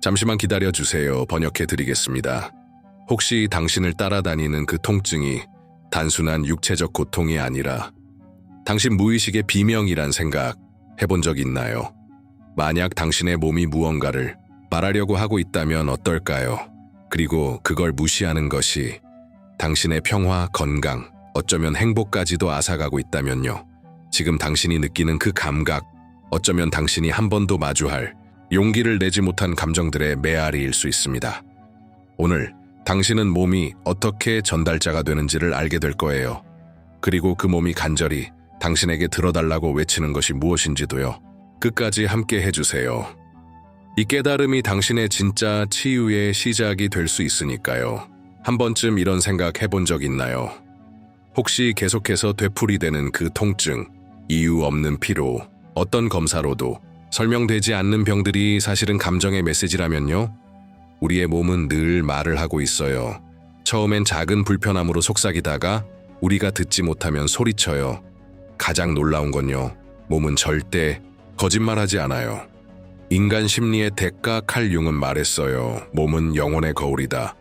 잠시만 기다려 주세요. 번역해 드리겠습니다. 혹시 당신을 따라다니는 그 통증이 단순한 육체적 고통이 아니라 당신 무의식의 비명이란 생각 해본 적 있나요? 만약 당신의 몸이 무언가를 말하려고 하고 있다면 어떨까요? 그리고 그걸 무시하는 것이 당신의 평화, 건강, 어쩌면 행복까지도 앗아가고 있다면요. 지금 당신이 느끼는 그 감각, 어쩌면 당신이 한 번도 마주할 용기를 내지 못한 감정들의 메아리일 수 있습니다. 오늘 당신은 몸이 어떻게 전달자가 되는지를 알게 될 거예요. 그리고 그 몸이 간절히 당신에게 들어달라고 외치는 것이 무엇인지도요. 끝까지 함께 해주세요. 이 깨달음이 당신의 진짜 치유의 시작이 될 수 있으니까요. 한 번쯤 이런 생각 해본 적 있나요? 혹시 계속해서 되풀이되는 그 통증, 이유 없는 피로, 어떤 검사로도 설명되지 않는 병들이 사실은 감정의 메시지라면요? 우리의 몸은 늘 말을 하고 있어요. 처음엔 작은 불편함으로 속삭이다가 우리가 듣지 못하면 소리쳐요. 가장 놀라운 건요. 몸은 절대 거짓말하지 않아요. 인간 심리의 대가 칼 융은 말했어요. 몸은 영혼의 거울이다.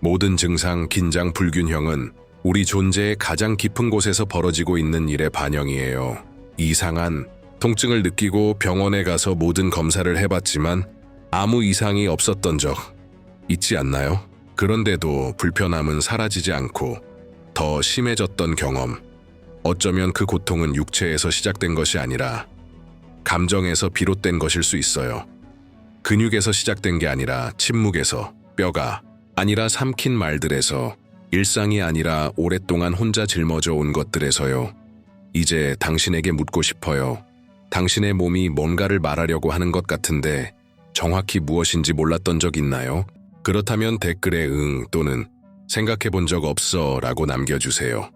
모든 증상, 긴장, 불균형은 우리 존재의 가장 깊은 곳에서 벌어지고 있는 일의 반영이에요. 이상한 통증을 느끼고 병원에 가서 모든 검사를 해봤지만 아무 이상이 없었던 적 있지 않나요? 그런데도 불편함은 사라지지 않고 더 심해졌던 경험. 어쩌면 그 고통은 육체에서 시작된 것이 아니라 감정에서 비롯된 것일 수 있어요. 근육에서 시작된 게 아니라 침묵에서, 뼈가 아니라 삼킨 말들에서, 일상이 아니라 오랫동안 혼자 짊어져 온 것들에서요. 이제 당신에게 묻고 싶어요. 당신의 몸이 뭔가를 말하려고 하는 것 같은데 정확히 무엇인지 몰랐던 적 있나요? 그렇다면 댓글에 응 또는 생각해 본 적 없어 라고 남겨주세요.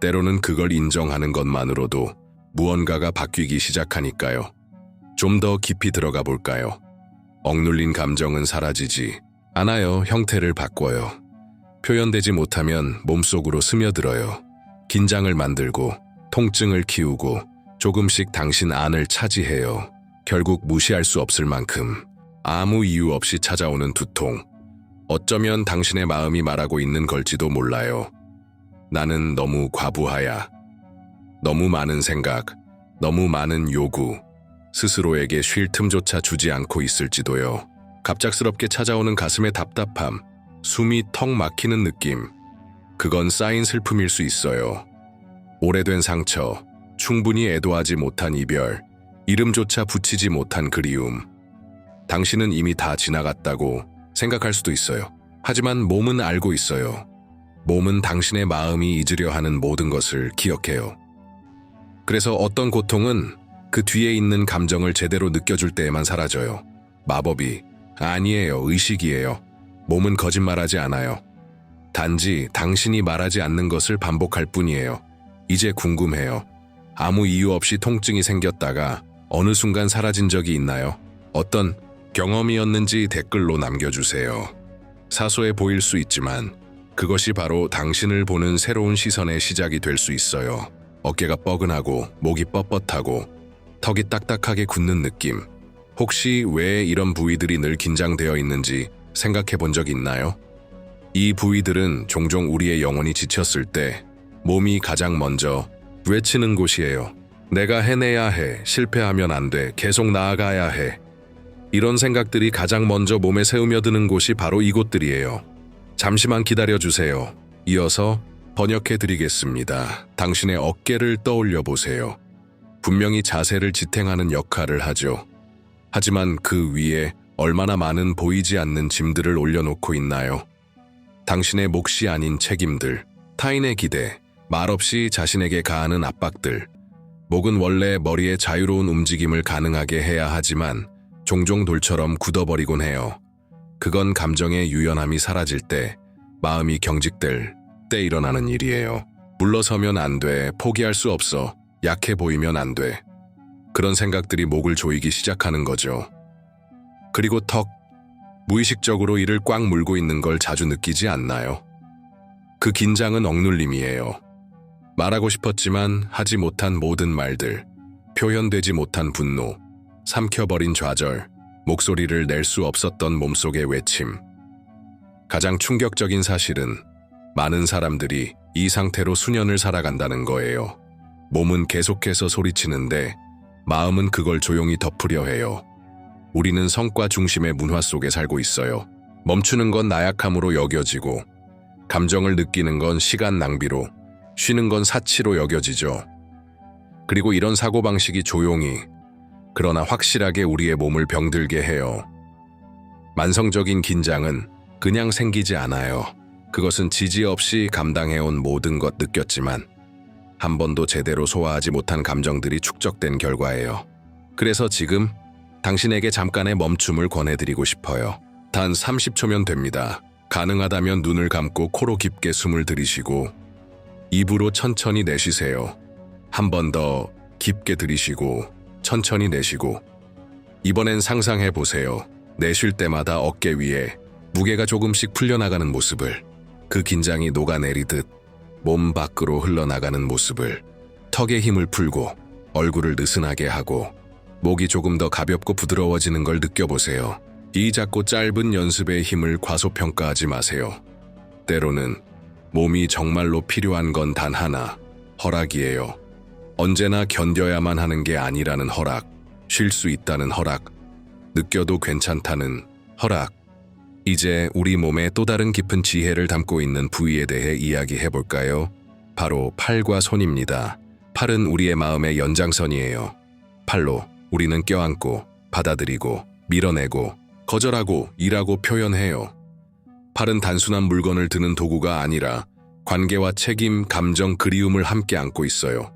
때로는 그걸 인정하는 것만으로도 무언가가 바뀌기 시작하니까요. 좀 더 깊이 들어가 볼까요? 억눌린 감정은 사라지지 않아요. 형태를 바꿔요. 표현되지 못하면 몸속으로 스며들어요. 긴장을 만들고 통증을 키우고 조금씩 당신 안을 차지해요. 결국 무시할 수 없을 만큼 아무 이유 없이 찾아오는 두통. 어쩌면 당신의 마음이 말하고 있는 걸지도 몰라요. 나는 너무 과부하야. 너무 많은 생각, 너무 많은 요구, 스스로에게 쉴 틈조차 주지 않고 있을지도요. 갑작스럽게 찾아오는 가슴의 답답함, 숨이 턱 막히는 느낌. 그건 쌓인 슬픔일 수 있어요. 오래된 상처, 충분히 애도하지 못한 이별, 이름조차 붙이지 못한 그리움. 당신은 이미 다 지나갔다고 생각할 수도 있어요. 하지만 몸은 알고 있어요. 몸은 당신의 마음이 잊으려 하는 모든 것을 기억해요. 그래서 어떤 고통은 그 뒤에 있는 감정을 제대로 느껴줄 때에만 사라져요. 마법이 아니에요. 의식이에요. 몸은 거짓말하지 않아요. 단지 당신이 말하지 않는 것을 반복할 뿐이에요. 이제 궁금해요. 아무 이유 없이 통증이 생겼다가 어느 순간 사라진 적이 있나요? 어떤 경험이었는지 댓글로 남겨주세요. 사소해 보일 수 있지만 그것이 바로 당신을 보는 새로운 시선의 시작이 될 수 있어요. 어깨가 뻐근하고 목이 뻣뻣하고 턱이 딱딱하게 굳는 느낌. 혹시 왜 이런 부위들이 늘 긴장되어 있는지 생각해 본 적 있나요? 이 부위들은 종종 우리의 영혼이 지쳤을 때 몸이 가장 먼저 외치는 곳이에요. 내가 해내야 해, 실패하면 안 돼, 계속 나아가야 해. 이런 생각들이 가장 먼저 몸에 새우며드는 곳이 바로 이곳들이에요. 잠시만 기다려 주세요. 이어서 번역해 드리겠습니다. 당신의 어깨를 떠올려 보세요. 분명히 자세를 지탱하는 역할을 하죠. 하지만 그 위에 얼마나 많은 보이지 않는 짐들을 올려놓고 있나요? 당신의 몫이 아닌 책임들, 타인의 기대, 말없이 자신에게 가하는 압박들. 목은 원래 머리의 자유로운 움직임을 가능하게 해야 하지만 종종 돌처럼 굳어버리곤 해요. 그건 감정의 유연함이 사라질 때, 마음이 경직될 때 일어나는 일이에요. 물러서면 안 돼, 포기할 수 없어, 약해 보이면 안 돼. 그런 생각들이 목을 조이기 시작하는 거죠. 그리고 턱, 무의식적으로 이를 꽉 물고 있는 걸 자주 느끼지 않나요? 그 긴장은 억눌림이에요. 말하고 싶었지만 하지 못한 모든 말들, 표현되지 못한 분노, 삼켜버린 좌절, 목소리를 낼 수 없었던 몸속의 외침. 가장 충격적인 사실은 많은 사람들이 이 상태로 수년을 살아간다는 거예요. 몸은 계속해서 소리치는데 마음은 그걸 조용히 덮으려 해요. 우리는 성과 중심의 문화 속에 살고 있어요. 멈추는 건 나약함으로 여겨지고, 감정을 느끼는 건 시간 낭비로, 쉬는 건 사치로 여겨지죠. 그리고 이런 사고방식이 조용히, 그러나 확실하게 우리의 몸을 병들게 해요. 만성적인 긴장은 그냥 생기지 않아요. 그것은 지지 없이 감당해온 모든 것 느꼈지만, 한 번도 제대로 소화하지 못한 감정들이 축적된 결과예요. 그래서 지금 당신에게 잠깐의 멈춤을 권해드리고 싶어요. 단 30초면 됩니다. 가능하다면 눈을 감고 코로 깊게 숨을 들이쉬고 입으로 천천히 내쉬세요. 한 번 더 깊게 들이쉬고 천천히 내쉬고 이번엔 상상해 보세요. 내쉴 때마다 어깨 위에 무게가 조금씩 풀려나가는 모습을 그 긴장이 녹아내리듯 몸 밖으로 흘러나가는 모습을 턱에 힘을 풀고 얼굴을 느슨하게 하고 목이 조금 더 가볍고 부드러워지는 걸 느껴보세요. 이 작고 짧은 연습의 힘을 과소평가하지 마세요. 때로는 몸이 정말로 필요한 건 단 하나, 허락이에요. 언제나 견뎌야만 하는 게 아니라는 허락, 쉴 수 있다는 허락, 느껴도 괜찮다는 허락. 이제 우리 몸에 또 다른 깊은 지혜를 담고 있는 부위에 대해 이야기해 볼까요? 바로 팔과 손입니다. 팔은 우리의 마음의 연장선이에요. 팔로 우리는 껴안고, 받아들이고, 밀어내고, 거절하고, 일하고 표현해요. 팔은 단순한 물건을 드는 도구가 아니라 관계와 책임, 감정, 그리움을 함께 안고 있어요.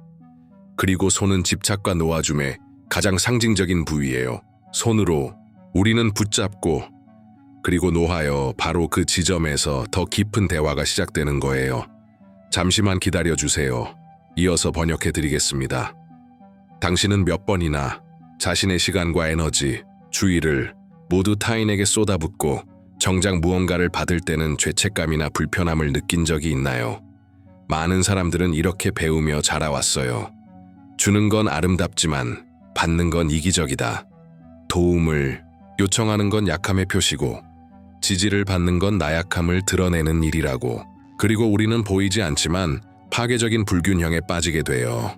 그리고 손은 집착과 놓아줌의 가장 상징적인 부위예요. 손으로 우리는 붙잡고 그리고 놓아요. 바로 그 지점에서 더 깊은 대화가 시작되는 거예요. 잠시만 기다려 주세요. 이어서 번역해 드리겠습니다. 당신은 몇 번이나 자신의 시간과 에너지, 주의를 모두 타인에게 쏟아붓고 정작 무언가를 받을 때는 죄책감이나 불편함을 느낀 적이 있나요? 많은 사람들은 이렇게 배우며 자라왔어요. 주는 건 아름답지만 받는 건 이기적이다. 도움을 요청하는 건 약함의 표시고 지지를 받는 건 나약함을 드러내는 일이라고. 그리고 우리는 보이지 않지만 파괴적인 불균형에 빠지게 돼요.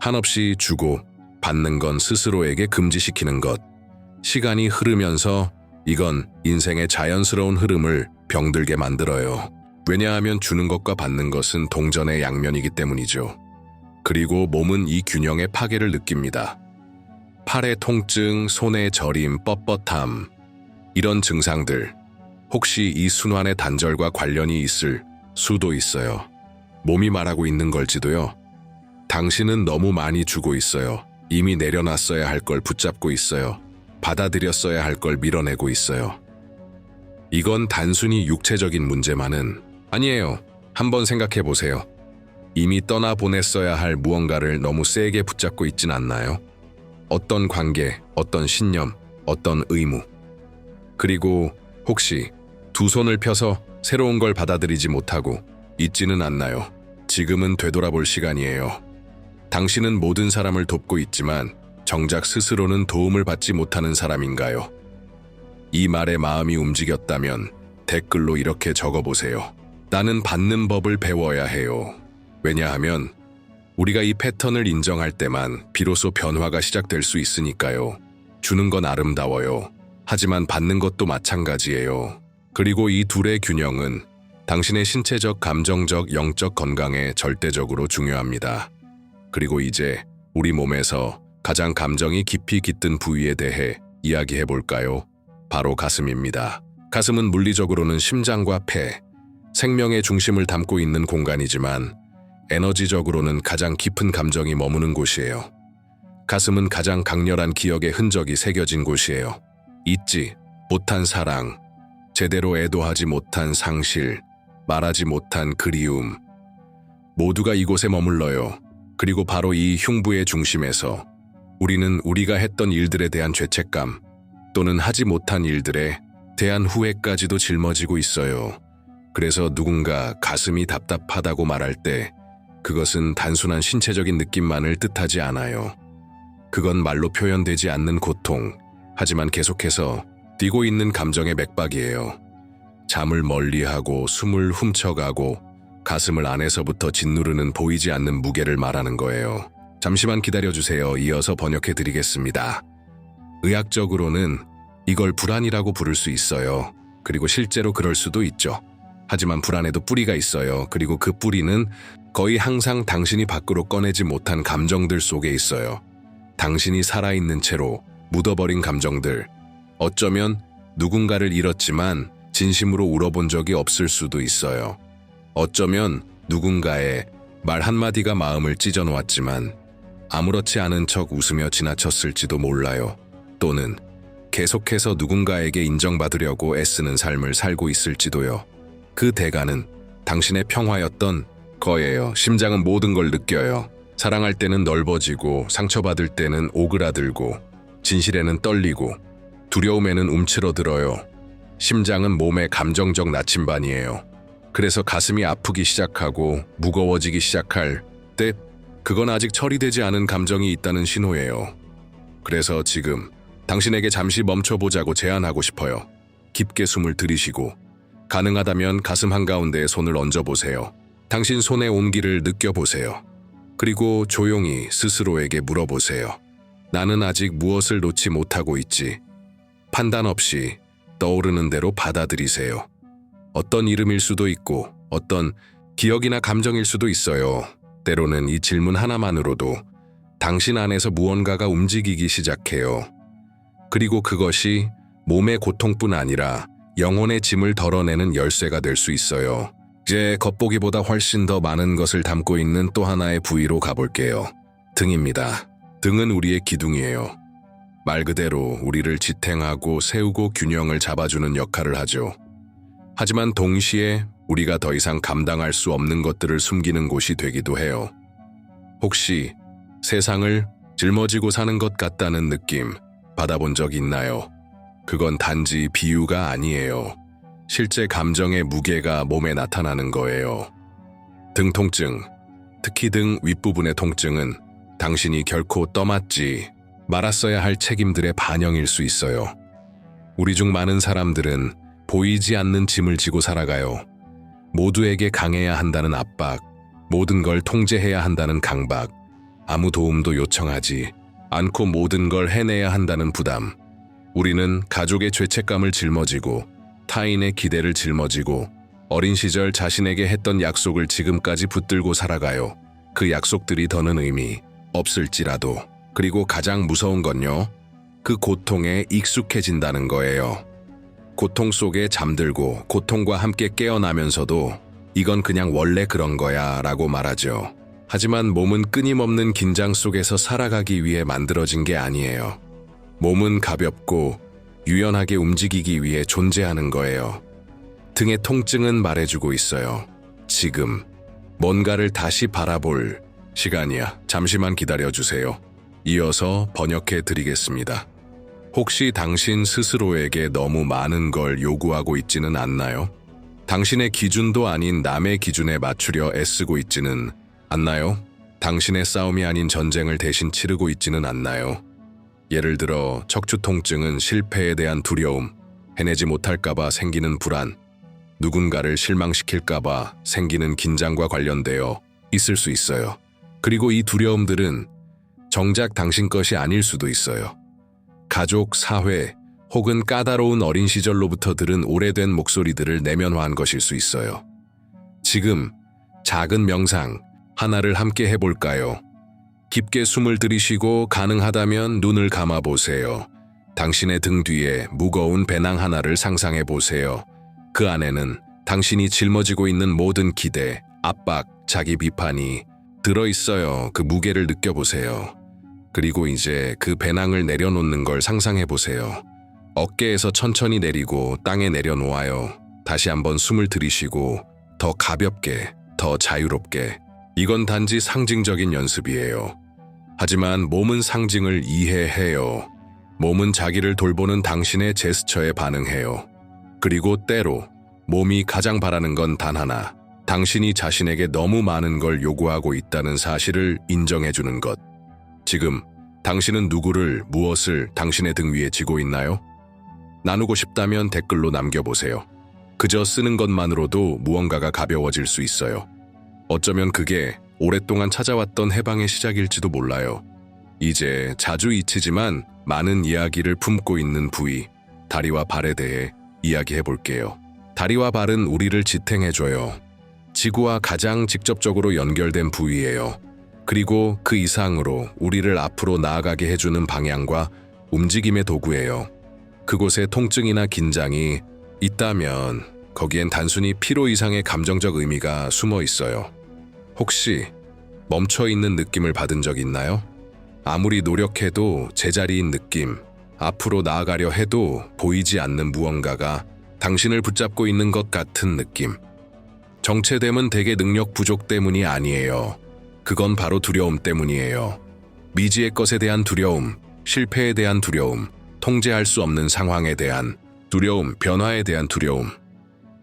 한없이 주고 받는 건 스스로에게 금지시키는 것. 시간이 흐르면서 이건 인생의 자연스러운 흐름을 병들게 만들어요. 왜냐하면 주는 것과 받는 것은 동전의 양면이기 때문이죠. 그리고 몸은 이 균형의 파괴를 느낍니다. 팔의 통증, 손의 저림, 뻣뻣함. 이런 증상들. 혹시 이 순환의 단절과 관련이 있을 수도 있어요. 몸이 말하고 있는 걸지도요. 당신은 너무 많이 주고 있어요. 이미 내려놨어야 할 걸 붙잡고 있어요. 받아들였어야 할 걸 밀어내고 있어요. 이건 단순히 육체적인 문제만은 아니에요. 한번 생각해 보세요. 이미 떠나보냈어야 할 무언가를 너무 세게 붙잡고 있진 않나요? 어떤 관계, 어떤 신념, 어떤 의무. 그리고 혹시 두 손을 펴서 새로운 걸 받아들이지 못하고 있지는 않나요? 지금은 되돌아볼 시간이에요. 당신은 모든 사람을 돕고 있지만 정작 스스로는 도움을 받지 못하는 사람인가요? 이 말에 마음이 움직였다면 댓글로 이렇게 적어보세요. 나는 받는 법을 배워야 해요. 왜냐하면 우리가 이 패턴을 인정할 때만 비로소 변화가 시작될 수 있으니까요. 주는 건 아름다워요. 하지만 받는 것도 마찬가지예요. 그리고 이 둘의 균형은 당신의 신체적, 감정적, 영적 건강에 절대적으로 중요합니다. 그리고 이제 우리 몸에서 가장 감정이 깊이 깃든 부위에 대해 이야기해 볼까요? 바로 가슴입니다. 가슴은 물리적으로는 심장과 폐, 생명의 중심을 담고 있는 공간이지만 에너지적으로는 가장 깊은 감정이 머무는 곳이에요. 가슴은 가장 강렬한 기억의 흔적이 새겨진 곳이에요. 잊지 못한 사랑, 제대로 애도하지 못한 상실, 말하지 못한 그리움. 모두가 이곳에 머물러요. 그리고 바로 이 흉부의 중심에서 우리는 우리가 했던 일들에 대한 죄책감 또는 하지 못한 일들에 대한 후회까지도 짊어지고 있어요. 그래서 누군가 가슴이 답답하다고 말할 때 그것은 단순한 신체적인 느낌만을 뜻하지 않아요. 그건 말로 표현되지 않는 고통, 하지만 계속해서 뛰고 있는 감정의 맥박이에요. 잠을 멀리하고 숨을 훔쳐가고 가슴을 안에서부터 짓누르는 보이지 않는 무게를 말하는 거예요. 잠시만 기다려주세요. 이어서 번역해 드리겠습니다. 의학적으로는 이걸 불안이라고 부를 수 있어요. 그리고 실제로 그럴 수도 있죠. 하지만 불안에도 뿌리가 있어요. 그리고 그 뿌리는 거의 항상 당신이 밖으로 꺼내지 못한 감정들 속에 있어요. 당신이 살아있는 채로 묻어버린 감정들. 어쩌면 누군가를 잃었지만 진심으로 울어본 적이 없을 수도 있어요. 어쩌면 누군가의 말 한마디가 마음을 찢어놓았지만 아무렇지 않은 척 웃으며 지나쳤을지도 몰라요. 또는 계속해서 누군가에게 인정받으려고 애쓰는 삶을 살고 있을지도요. 그 대가는 당신의 평화였던 거예요. 심장은 모든 걸 느껴요. 사랑할 때는 넓어지고 상처받을 때는 오그라들고 진실에는 떨리고 두려움에는 움츠러들어요. 심장은 몸의 감정적 나침반이에요. 그래서 가슴이 아프기 시작하고 무거워지기 시작할 때 그건 아직 처리되지 않은 감정이 있다는 신호예요. 그래서 지금 당신에게 잠시 멈춰보자고 제안하고 싶어요. 깊게 숨을 들이쉬고 가능하다면 가슴 한가운데에 손을 얹어보세요. 당신 손의 온기를 느껴보세요. 그리고 조용히 스스로에게 물어보세요. 나는 아직 무엇을 놓지 못하고 있지? 판단 없이 떠오르는 대로 받아들이세요. 어떤 이름일 수도 있고 어떤 기억이나 감정일 수도 있어요. 때로는 이 질문 하나만으로도 당신 안에서 무언가가 움직이기 시작해요. 그리고 그것이 몸의 고통뿐 아니라 영혼의 짐을 덜어내는 열쇠가 될 수 있어요. 이제 겉보기보다 훨씬 더 많은 것을 담고 있는 또 하나의 부위로 가볼게요. 등입니다. 등은 우리의 기둥이에요. 말 그대로 우리를 지탱하고 세우고 균형을 잡아주는 역할을 하죠. 하지만 동시에 우리가 더 이상 감당할 수 없는 것들을 숨기는 곳이 되기도 해요. 혹시 세상을 짊어지고 사는 것 같다는 느낌 받아본 적 있나요? 그건 단지 비유가 아니에요. 실제 감정의 무게가 몸에 나타나는 거예요. 등 통증, 특히 등 윗부분의 통증은 당신이 결코 떠맡지 말았어야 할 책임들의 반영일 수 있어요. 우리 중 많은 사람들은 보이지 않는 짐을 지고 살아가요. 모두에게 강해야 한다는 압박, 모든 걸 통제해야 한다는 강박, 아무 도움도 요청하지 않고 모든 걸 해내야 한다는 부담. 우리는 가족의 죄책감을 짊어지고 타인의 기대를 짊어지고 어린 시절 자신에게 했던 약속을 지금까지 붙들고 살아가요. 그 약속들이 더는 의미 없을지라도 그리고 가장 무서운 건요. 그 고통에 익숙해진다는 거예요. 고통 속에 잠들고 고통과 함께 깨어나면서도 이건 그냥 원래 그런 거야 라고 말하죠. 하지만 몸은 끊임없는 긴장 속에서 살아가기 위해 만들어진 게 아니에요. 몸은 가볍고 유연하게 움직이기 위해 존재하는 거예요. 등의 통증은 말해주고 있어요. 지금 뭔가를 다시 바라볼 시간이야. 잠시만 기다려주세요. 이어서 번역해 드리겠습니다. 혹시 당신 스스로에게 너무 많은 걸 요구하고 있지는 않나요? 당신의 기준도 아닌 남의 기준에 맞추려 애쓰고 있지는 않나요? 당신의 싸움이 아닌 전쟁을 대신 치르고 있지는 않나요? 예를 들어 척추 통증은 실패에 대한 두려움, 해내지 못할까봐 생기는 불안, 누군가를 실망시킬까봐 생기는 긴장과 관련되어 있을 수 있어요. 그리고 이 두려움들은 정작 당신 것이 아닐 수도 있어요. 가족, 사회, 혹은 까다로운 어린 시절로부터 들은 오래된 목소리들을 내면화한 것일 수 있어요. 지금 작은 명상 하나를 함께 해볼까요? 깊게 숨을 들이쉬고 가능하다면 눈을 감아 보세요. 당신의 등 뒤에 무거운 배낭 하나를 상상해 보세요. 그 안에는 당신이 짊어지고 있는 모든 기대, 압박, 자기 비판이 들어 있어요. 그 무게를 느껴보세요. 그리고 이제 그 배낭을 내려놓는 걸 상상해 보세요. 어깨에서 천천히 내리고 땅에 내려놓아요. 다시 한번 숨을 들이쉬고 더 가볍게, 더 자유롭게. 이건 단지 상징적인 연습이에요. 하지만 몸은 상징을 이해해요. 몸은 자기를 돌보는 당신의 제스처에 반응해요. 그리고 때로 몸이 가장 바라는 건 단 하나. 당신이 자신에게 너무 많은 걸 요구하고 있다는 사실을 인정해 주는 것. 지금 당신은 누구를, 무엇을 당신의 등 위에 지고 있나요? 나누고 싶다면 댓글로 남겨보세요. 그저 쓰는 것만으로도 무언가가 가벼워질 수 있어요. 어쩌면 그게 오랫동안 찾아왔던 해방의 시작일지도 몰라요. 이제 자주 잊히지만 많은 이야기를 품고 있는 부위, 다리와 발에 대해 이야기해 볼게요. 다리와 발은 우리를 지탱해줘요. 지구와 가장 직접적으로 연결된 부위예요. 그리고 그 이상으로 우리를 앞으로 나아가게 해주는 방향과 움직임의 도구예요. 그곳에 통증이나 긴장이 있다면 거기엔 단순히 피로 이상의 감정적 의미가 숨어 있어요. 혹시 멈춰 있는 느낌을 받은 적 있나요? 아무리 노력해도 제자리인 느낌, 앞으로 나아가려 해도 보이지 않는 무언가가 당신을 붙잡고 있는 것 같은 느낌. 정체됨은 대개 능력 부족 때문이 아니에요. 그건 바로 두려움 때문이에요. 미지의 것에 대한 두려움, 실패에 대한 두려움, 통제할 수 없는 상황에 대한 두려움, 변화에 대한 두려움.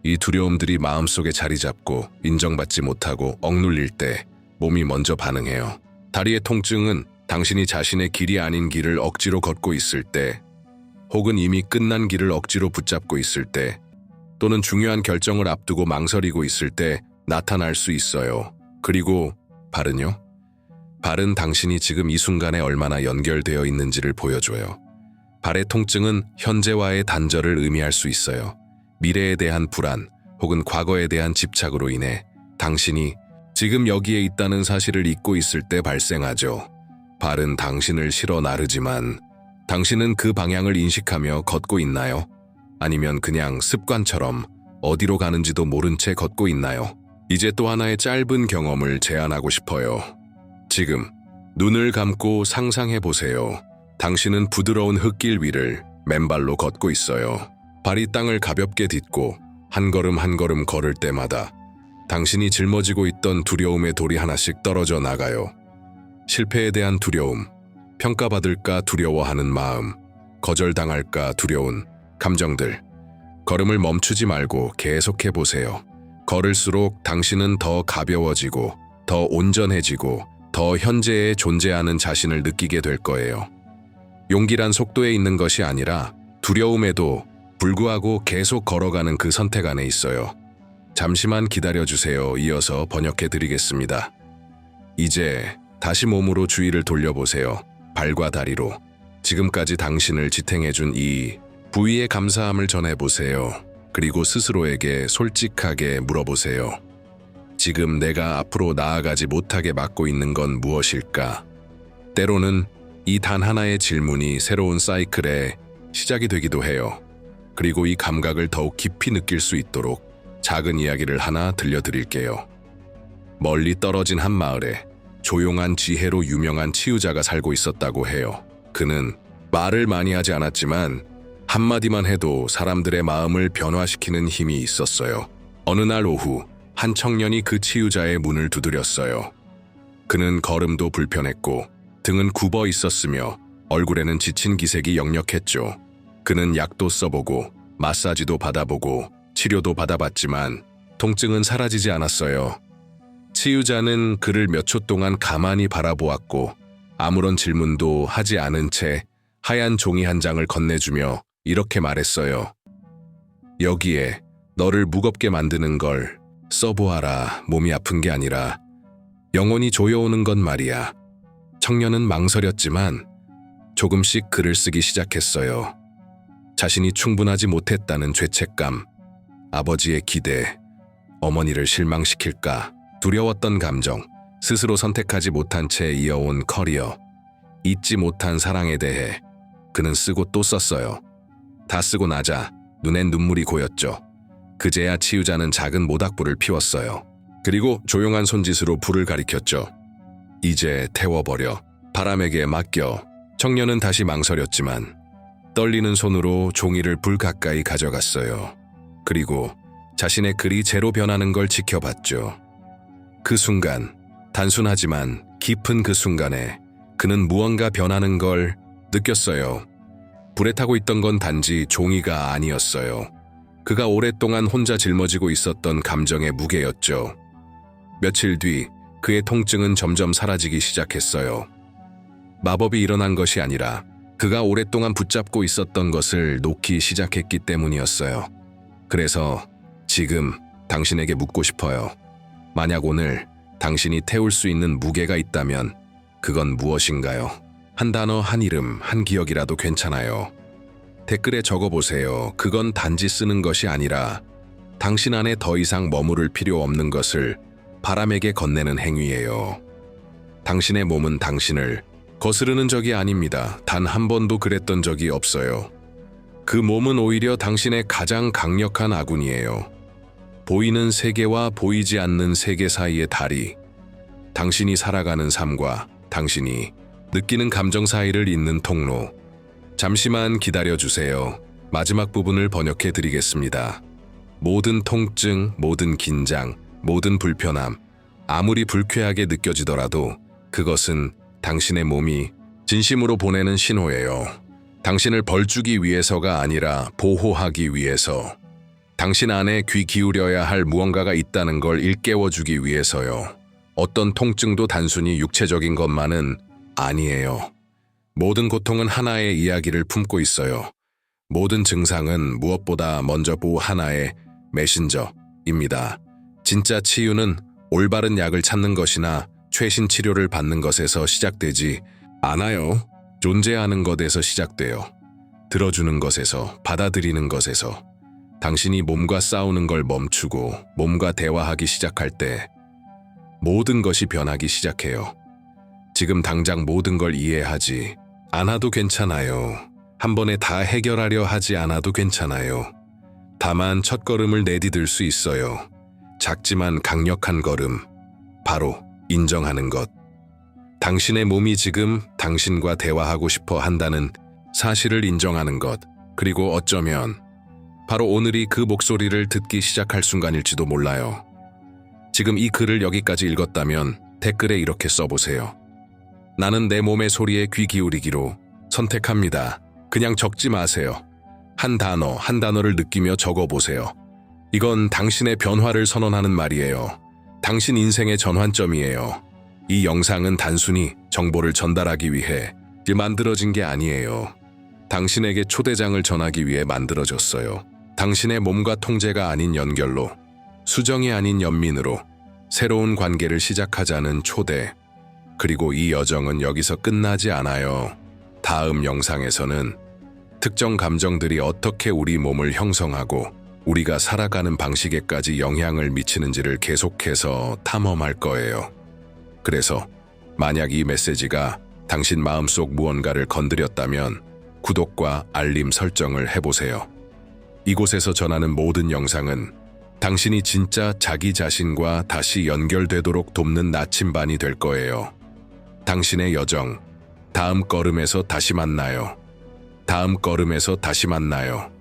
이 두려움들이 마음속에 자리 잡고 인정받지 못하고 억눌릴 때 몸이 먼저 반응해요. 다리의 통증은 당신이 자신의 길이 아닌 길을 억지로 걷고 있을 때, 혹은 이미 끝난 길을 억지로 붙잡고 있을 때, 또는 중요한 결정을 앞두고 망설이고 있을 때 나타날 수 있어요. 그리고 발은요? 발은 당신이 지금 이 순간에 얼마나 연결되어 있는지를 보여줘요. 발의 통증은 현재와의 단절을 의미할 수 있어요. 미래에 대한 불안 혹은 과거에 대한 집착으로 인해 당신이 지금 여기에 있다는 사실을 잊고 있을 때 발생하죠. 발은 당신을 실어 나르지만 당신은 그 방향을 인식하며 걷고 있나요? 아니면 그냥 습관처럼 어디로 가는지도 모른 채 걷고 있나요? 이제 또 하나의 짧은 경험을 제안하고 싶어요. 지금 눈을 감고 상상해 보세요. 당신은 부드러운 흙길 위를 맨발로 걷고 있어요. 발이 땅을 가볍게 딛고 한 걸음 한 걸음 걸을 때마다 당신이 짊어지고 있던 두려움의 돌이 하나씩 떨어져 나가요. 실패에 대한 두려움, 평가받을까 두려워하는 마음, 거절당할까 두려운 감정들. 걸음을 멈추지 말고 계속해 보세요. 걸을수록 당신은 더 가벼워지고, 더 온전해지고, 더 현재에 존재하는 자신을 느끼게 될 거예요. 용기란 속도에 있는 것이 아니라 두려움에도 불구하고 계속 걸어가는 그 선택 안에 있어요. 잠시만 기다려주세요. 이어서 번역해 드리겠습니다. 이제 다시 몸으로 주의를 돌려보세요. 발과 다리로. 지금까지 당신을 지탱해준 이 부위에 감사함을 전해보세요. 그리고 스스로에게 솔직하게 물어보세요. 지금 내가 앞으로 나아가지 못하게 막고 있는 건 무엇일까? 때로는 이 단 하나의 질문이 새로운 사이클의 시작이 되기도 해요. 그리고 이 감각을 더욱 깊이 느낄 수 있도록 작은 이야기를 하나 들려드릴게요. 멀리 떨어진 한 마을에 조용한 지혜로 유명한 치유자가 살고 있었다고 해요. 그는 말을 많이 하지 않았지만 한마디만 해도 사람들의 마음을 변화시키는 힘이 있었어요. 어느 날 오후 한 청년이 그 치유자의 문을 두드렸어요. 그는 걸음도 불편했고 등은 굽어 있었으며 얼굴에는 지친 기색이 역력했죠. 그는 약도 써보고 마사지도 받아보고 치료도 받아봤지만 통증은 사라지지 않았어요. 치유자는 그를 몇 초 동안 가만히 바라보았고 아무런 질문도 하지 않은 채 하얀 종이 한 장을 건네주며 이렇게 말했어요. 여기에 너를 무겁게 만드는 걸 써보아라. 몸이 아픈 게 아니라 영혼이 조여오는 건 말이야. 청년은 망설였지만 조금씩 글을 쓰기 시작했어요. 자신이 충분하지 못했다는 죄책감, 아버지의 기대, 어머니를 실망시킬까 두려웠던 감정, 스스로 선택하지 못한 채 이어온 커리어, 잊지 못한 사랑에 대해 그는 쓰고 또 썼어요. 다 쓰고 나자 눈엔 눈물이 고였죠. 그제야 치유자는 작은 모닥불을 피웠어요. 그리고 조용한 손짓으로 불을 가리켰죠. 이제 태워버려. 바람에게 맡겨. 청년은 다시 망설였지만 떨리는 손으로 종이를 불 가까이 가져갔어요. 그리고 자신의 글이 재로 변하는 걸 지켜봤죠. 그 순간, 단순하지만 깊은 그 순간에 그는 무언가 변하는 걸 느꼈어요. 불에 타고 있던 건 단지 종이가 아니었어요. 그가 오랫동안 혼자 짊어지고 있었던 감정의 무게였죠. 며칠 뒤 그의 통증은 점점 사라지기 시작했어요. 마법이 일어난 것이 아니라 그가 오랫동안 붙잡고 있었던 것을 놓기 시작했기 때문이었어요. 그래서 지금 당신에게 묻고 싶어요. 만약 오늘 당신이 태울 수 있는 무게가 있다면 그건 무엇인가요? 한 단어, 한 이름, 한 기억이라도 괜찮아요. 댓글에 적어보세요. 그건 단지 쓰는 것이 아니라 당신 안에 더 이상 머무를 필요 없는 것을 바람에게 건네는 행위예요. 당신의 몸은 당신을 거스르는 적이 아닙니다. 단 한 번도 그랬던 적이 없어요. 그 몸은 오히려 당신의 가장 강력한 아군이에요. 보이는 세계와 보이지 않는 세계 사이의 다리. 당신이 살아가는 삶과 당신이 느끼는 감정 사이를 잇는 통로. 잠시만 기다려 주세요. 마지막 부분을 번역해 드리겠습니다. 모든 통증, 모든 긴장, 모든 불편함, 아무리 불쾌하게 느껴지더라도 그것은 당신의 몸이 진심으로 보내는 신호예요. 당신을 벌주기 위해서가 아니라 보호하기 위해서. 당신 안에 귀 기울여야 할 무언가가 있다는 걸 일깨워주기 위해서요. 어떤 통증도 단순히 육체적인 것만은 아니에요. 모든 고통은 하나의 이야기를 품고 있어요. 모든 증상은 무엇보다 먼저 보 하나의 메신저입니다. 진짜 치유는 올바른 약을 찾는 것이나 최신 치료를 받는 것에서 시작되지 않아요. 존재하는 것에서 시작돼요. 들어주는 것에서, 받아들이는 것에서. 당신이 몸과 싸우는 걸 멈추고 몸과 대화하기 시작할 때 모든 것이 변하기 시작해요. 지금 당장 모든 걸 이해하지 않아도 괜찮아요. 한 번에 다 해결하려 하지 않아도 괜찮아요. 다만 첫 걸음을 내디딜 수 있어요. 작지만 강력한 걸음. 바로 인정하는 것. 당신의 몸이 지금 당신과 대화하고 싶어 한다는 사실을 인정하는 것. 그리고 어쩌면 바로 오늘이 그 목소리를 듣기 시작할 순간일지도 몰라요. 지금 이 글을 여기까지 읽었다면 댓글에 이렇게 써보세요. 나는 내 몸의 소리에 귀 기울이기로 선택합니다. 그냥 적지 마세요. 한 단어, 한 단어를 느끼며 적어보세요. 이건 당신의 변화를 선언하는 말이에요. 당신 인생의 전환점이에요. 이 영상은 단순히 정보를 전달하기 위해 만들어진 게 아니에요. 당신에게 초대장을 전하기 위해 만들어졌어요. 당신의 몸과 통제가 아닌 연결로, 수정이 아닌 연민으로 새로운 관계를 시작하자는 초대. 그리고 이 여정은 여기서 끝나지 않아요. 다음 영상에서는 특정 감정들이 어떻게 우리 몸을 형성하고 우리가 살아가는 방식에까지 영향을 미치는지를 계속해서 탐험할 거예요. 그래서 만약 이 메시지가 당신 마음속 무언가를 건드렸다면 구독과 알림 설정을 해보세요. 이곳에서 전하는 모든 영상은 당신이 진짜 자기 자신과 다시 연결되도록 돕는 나침반이 될 거예요. 당신의 여정, 다음 걸음에서 다시 만나요. 다음 걸음에서 다시 만나요.